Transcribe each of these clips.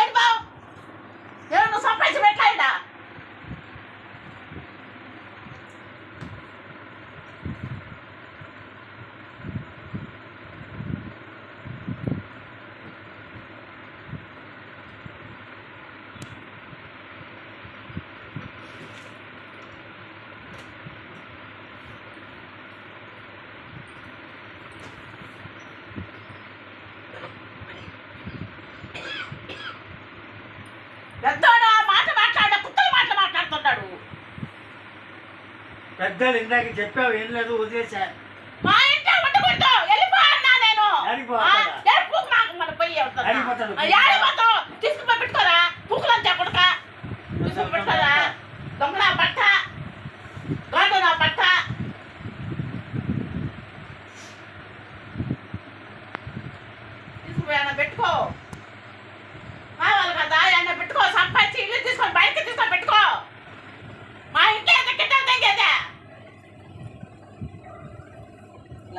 బయట పెద్దలు ఇందాక చెప్పావు ఏం లేదు వదిలేసా. మా ఇంట్లో ఉండకూడదు. వెళ్ళిపో అన్నా నేను. యాడికి పోతాడా?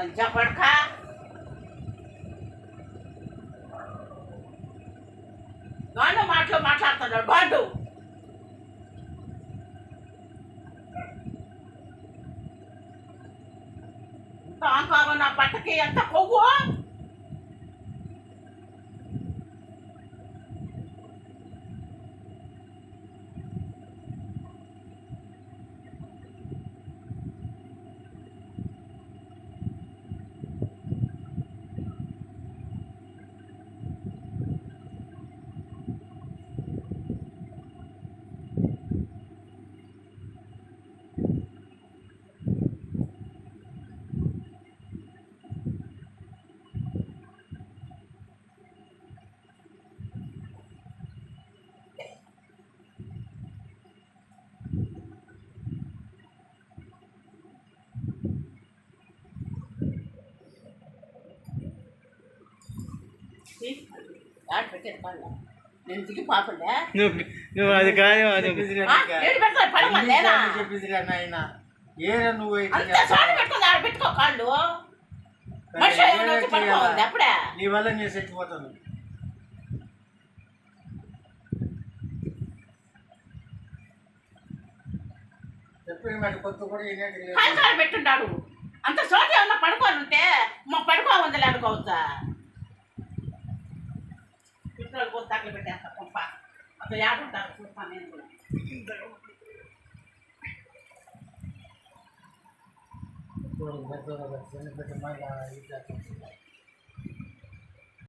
ગંજા પડખા નાનો માટલો માટલા તને બાંધો. તો આંખ પટકે અંત કહું పెట్టేది కాదు. నేను నువ్వు నువ్వు అది కాదు అది ఏడు ఏరా నువ్వు అయితే ఆడ పెట్టుకో కాళ్ళు పడుకోవాలి అప్పుడే నీ వల్ల నేను చచ్చిపోతాను చెప్పిన మాట కొత్త కూడా వినేది అంత చోట ఏమన్నా పడుకోని మా పడుకో ఉందిలే అనుకోవచ్చా పిల్లలు పోతే తగలు పెట్టేస్తా పంప అసలు ఏడుంటారు చూస్తాను నేను కూడా. ఇప్పుడు